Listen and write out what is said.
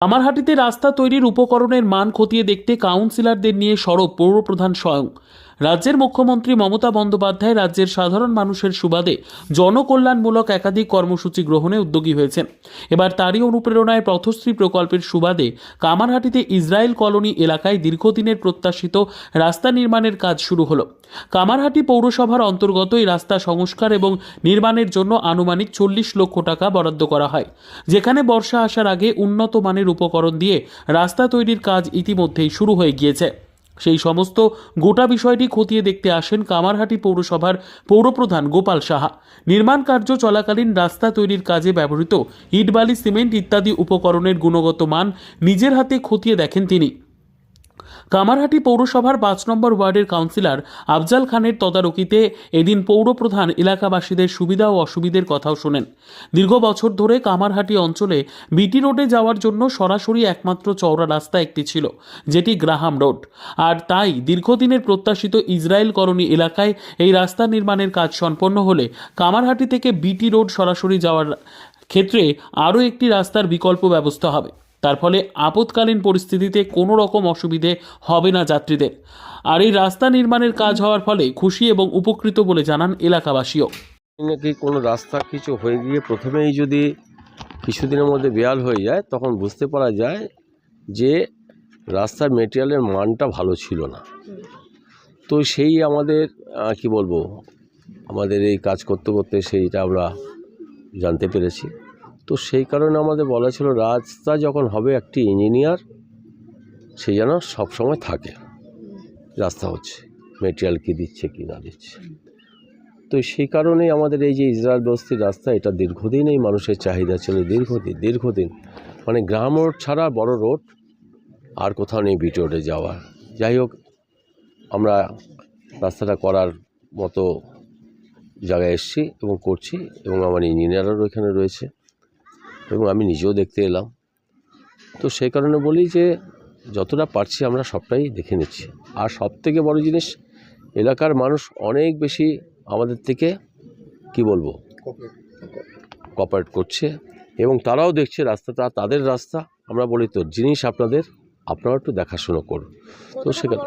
কামারহাটিতে রাস্তা তৈরির উপকরণের মান খতিয়ে দেখতে কাউন্সিলরদের নিয়ে সরব পৌরপ্রধান স্বয়ং। রাজ্যের মুখ্যমন্ত্রী মমতা বন্দ্যোপাধ্যায় রাজ্যের সাধারণ মানুষের সুবাদে জনকল্যাণমূলক একাধিক কর্মসূচি গ্রহণে উদ্যোগী হয়েছেন। এবার তারই অনুপ্রেরণায় পথশ্রী প্রকল্পের সুবাদে কামারহাটিতে ইসরায়েল কলোনি এলাকায় দীর্ঘদিনের প্রত্যাশিত রাস্তা নির্মাণের কাজ শুরু হলো। কামারহাটি পৌরসভার অন্তর্গত এই রাস্তা সংস্কার এবং নির্মাণের জন্য আনুমানিক চল্লিশ লক্ষ টাকা বরাদ্দ করা হয়। যেখানে বর্ষা আসার আগে উন্নত মানের উপকরণ দিয়ে রাস্তা তৈরির কাজ ইতিমধ্যেই শুরু হয়ে গিয়েছে। সেই সমস্ত গোটা বিষয়টি খতিয়ে দেখতে আসেন কামারহাটি পৌরসভার পৌরপ্রধান গোপাল সাহা। নির্মাণ কার্য চলাকালীন রাস্তা তৈরির কাজে ব্যবহৃত ইটবালি, সিমেন্ট ইত্যাদি উপকরণের গুণগত মান নিজের হাতে খতিয়ে দেখেন তিনি। কামারহাটি পৌরসভার পাঁচ নম্বর ওয়ার্ডের কাউন্সিলর আফজাল খানের তদারকিতে এদিন পৌরপ্রধান এলাকাবাসীদের সুবিধা ও অসুবিধের কথাও শোনেন। দীর্ঘ বছর ধরে কামারহাটি অঞ্চলে বিটি রোডে যাওয়ার জন্য সরাসরি একমাত্র চওড়া রাস্তা একটি ছিল, যেটি গ্রাহাম রোড। আর তাই দীর্ঘদিনের প্রত্যাশিত ইসরায়েল কলোনি এলাকায় এই রাস্তা নির্মাণের কাজ সম্পন্ন হলে কামারহাটি থেকে বিটি রোড সরাসরি যাওয়ার ক্ষেত্রে আরও একটি রাস্তার বিকল্প ব্যবস্থা হবে। তার ফলে আপৎকালীন পরিস্থিতিতে কোনো রকম অসুবিধে হবে না যাত্রীদের। আর এই রাস্তা নির্মাণের কাজ হওয়ার ফলে খুশি এবং উপকৃত বলে জানান এলাকাবাসীও। নাকি কোনো রাস্তা কিছু হয়ে গিয়ে প্রথমেই যদি কিছুদিনের মধ্যে বেয়াল হয়ে যায়, তখন বুঝতে পারা যায় যে রাস্তার মেটেরিয়ালের মানটা ভালো ছিল না। তো সেই আমাদের কি বলব, আমাদের এই কাজ করতে করতে সেইটা আমরা জানতে পেরেছি। তো সেই কারণে আমাদের বলা ছিল রাস্তা যখন হবে একটি ইঞ্জিনিয়ার সে যেন সবসময় থাকে। রাস্তা হচ্ছে মেটেরিয়াল কী দিচ্ছে, কি না দিচ্ছে। তো সেই কারণেই আমাদের এই যে ইসরায়েল বস্তির রাস্তা, এটা দীর্ঘদিন এই মানুষের চাহিদা ছিল, দীর্ঘদিন দীর্ঘদিন। মানে গ্রাম রোড ছাড়া বড় রোড, আর কোথাও নেই বিটি রোডে যাওয়ার। যাই হোক, আমরা রাস্তাটা করার মতো জায়গায় এসেছি এবং করছি এবং আমার ইঞ্জিনিয়ারও এখানে রয়েছে। এবং আমি নিজেও দেখতে এলাম। তো সেই কারণে বলি যে যতটা পারছি আমরা সবটাই দেখে নিচ্ছি। আর সবথেকে বড় জিনিস এলাকার মানুষ অনেক বেশি আমাদের থেকে কি বলব কপারেট করছে এবং তারাও দেখছে রাস্তাটা তাদের রাস্তা আমরা বলি তো জিনিস আপনাদের আপনারা একটু দেখাশোনা করুন। তো সেখানে